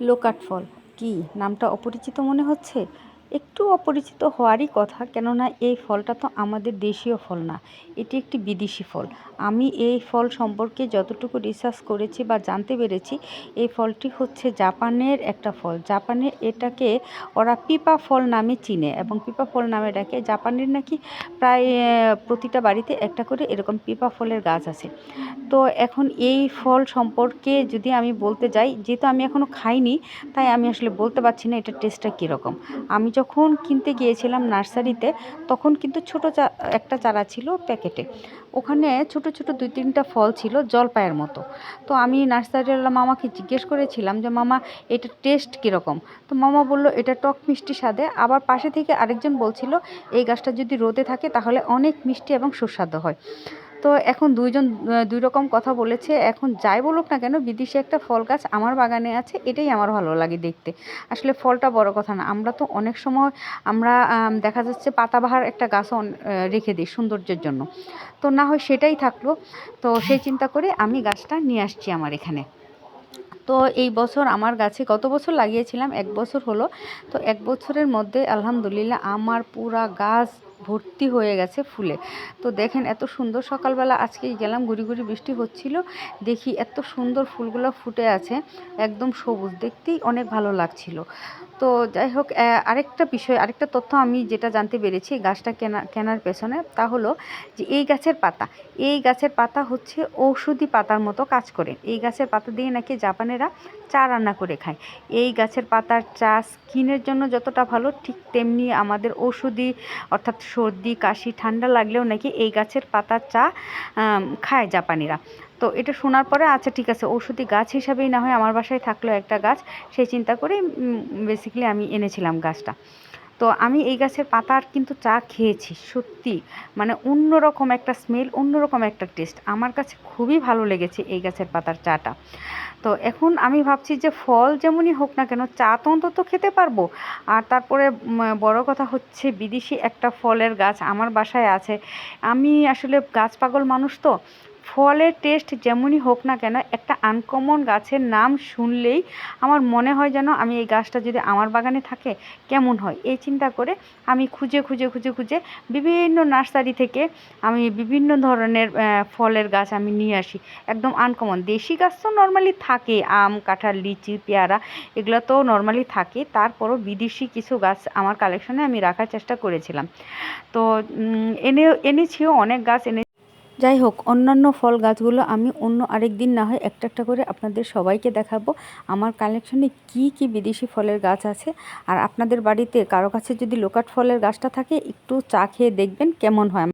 Loquat ফল। কি? নামটা অপরিচিত মনে হচ্ছে? একটু অপরিচিত হওয়ারই কথা, কেননা এই ফলটা তো আমাদের দেশীয় ফল না, এটি একটি বিদেশি ফল। আমি এই ফল সম্পর্কে যতটুকু রিসার্চ করেছি বা জানতে পেরেছি, এই ফলটি হচ্ছে জাপানের একটা ফল। জাপানে এটাকে ওরা পিপা ফল নামে চিনে এবং পিপা ফল নামে ডাকে। জাপানের নাকি প্রায় প্রতিটা বাড়িতে একটা করে এরকম পিপা ফলের গাছ আছে। তো এখন এই ফল সম্পর্কে যদি আমি বলতে যাই, যেহেতু আমি এখনও খাইনি, তাই আমি আসলে বলতে পারছি না এটার টেস্টটা কীরকম। আমি যখন কিনতে গিয়েছিলাম নার্সারিতে, তখন কিন্তু ছোটো একটা চারা ছিল প্যাকেটে। ওখানে ছোট ছোট দুই তিনটা ফল ছিল জলপাইয়ের মতো। তো আমি নার্সারিওয়ালা মামাকে জিজ্ঞেস করেছিলাম যে, মামা এটার টেস্ট কীরকম? তো মামা বলল, এটা টক মিষ্টি স্বাদে। আবার পাশে থেকে আরেকজন বলছিল, এই গাছটা যদি রোদে থাকে তাহলে অনেক মিষ্টি এবং সুস্বাদু হয়। তো এখন দুইজন দুই রকম কথা বলেছে। এখন যাই বলুক না কেন, বিদেশি একটা ফল গাছ আমার বাগানে আছে, এটাই আমার ভালো লাগে দেখতে। আসলে ফলটা বড় কথা না, আমরা তো অনেক সময় আমরা দেখা যাচ্ছে পাতাবাহার একটা গাছও রেখে দিই সৌন্দর্যের জন্য। তো না হয় সেটাই থাকল। তো সেই চিন্তা করে আমি গাছটা নিয়ে আসছি আমার এখানে। তো এই বছর আমার গাছে গত বছর লাগিয়েছিলাম? এক বছর হলো। তো এক বছরের মধ্যে আলহামদুলিল্লাহ আমার পুরা গাছ ভর্তি হয়ে গেছে ফুলে। তো দেখেন এত সুন্দর সকালবেলা আজকেই গেলাম ঘুরি ঘুরি বৃষ্টি হচ্ছিল। দেখি এত সুন্দর ফুলগুলো ফুটে আছে, একদম সবুজ। দেখতেই অনেক ভালো লাগছিল। তো যাই হোক আরেকটা বিষয়, আরেকটা তথ্য আমি যেটা জানতে পেরেছি গাছটা কেনা, কেনার পেছনে, তা হলো যে এই গাছের পাতা, এই গাছের পাতা হচ্ছে ঔষধি পাতার মতো কাজ করে। এই গাছের পাতা দিয়ে নাকি জাপানেরা চা রান্না করে খায়। এই গাছের পাতার চা স্কিনের জন্য যতটা ভালো, ঠিক তেমনি আমাদের ঔষধি, অর্থাৎ সর্দি, কাশি, ঠান্ডা লাগলেও নাকি এই গাছের পাতার চা খায় জাপানিরা। তো এটা শোনার পরে আচ্ছা ঠিক আছে, ঔষধি গাছ হিসাবেই না হয় আমার বাসায় থাকল একটা গাছ সেই চিন্তা করেই বেসিক্যালি আমি এনেছিলাম গাছটা। তো আমি এই গাছের পাতার কিন্তু চা খেয়েছি, সত্যি। মানে অন্যরকম একটা স্মেল অন্যরকম একটা টেস্ট আমার কাছে খুবই ভালো লেগেছে এই গাছের পাতার চাটা। তো এখন আমি ভাবছি যে ফল যেমনই হোক না কেন, চা তো অন্তত খেতে পারব। আর তারপরে বড় কথা হচ্ছে, বিদেশি একটা ফলের গাছ আমার বাসায় আছে। আমি আসলে গাছ পাগল মানুষ তো ফলের টেস্ট যেমনই হোক না কেন, একটা আনকমন গাছের নাম শুনলেই আমার মনে হয় যেন আমি এই গাছটা যদি আমার বাগানে থাকে, কেমন হয়? এই চিন্তা করে আমি খুঁজে খুঁজে খুঁজে খুঁজে বিভিন্ন নার্সারি থেকে আমি বিভিন্ন ধরনের ফলের গাছ আমি নিয়ে আসি। একদম আনকমন দেশি গাছ তো নর্মালি থাকে, আম, কাঁঠাল, লিচি, পেয়ারা, এগুলো তো নর্মালি থাকে। তারপরও বিদেশি কিছু গাছ আমার কালেকশনে আমি রাখার চেষ্টা করেছিলাম। তো এনে, এনেছিও অনেক গাছ, এনে যাই হোক অন্যান্য ফল গাছগুলো আমি অন্য আরেক দিন না হয় একটা একটা করে আপনাদের সবাইকে দেখাবো। আমার কালেকশনে কি কি বিদেশি ফলের গাছ আছে? আর আপনাদের বাড়িতে কারও কাছে যদি লোকাট ফলের গাছটা থাকে, একটু চা খেয়ে দেখবেন কেমন হয়।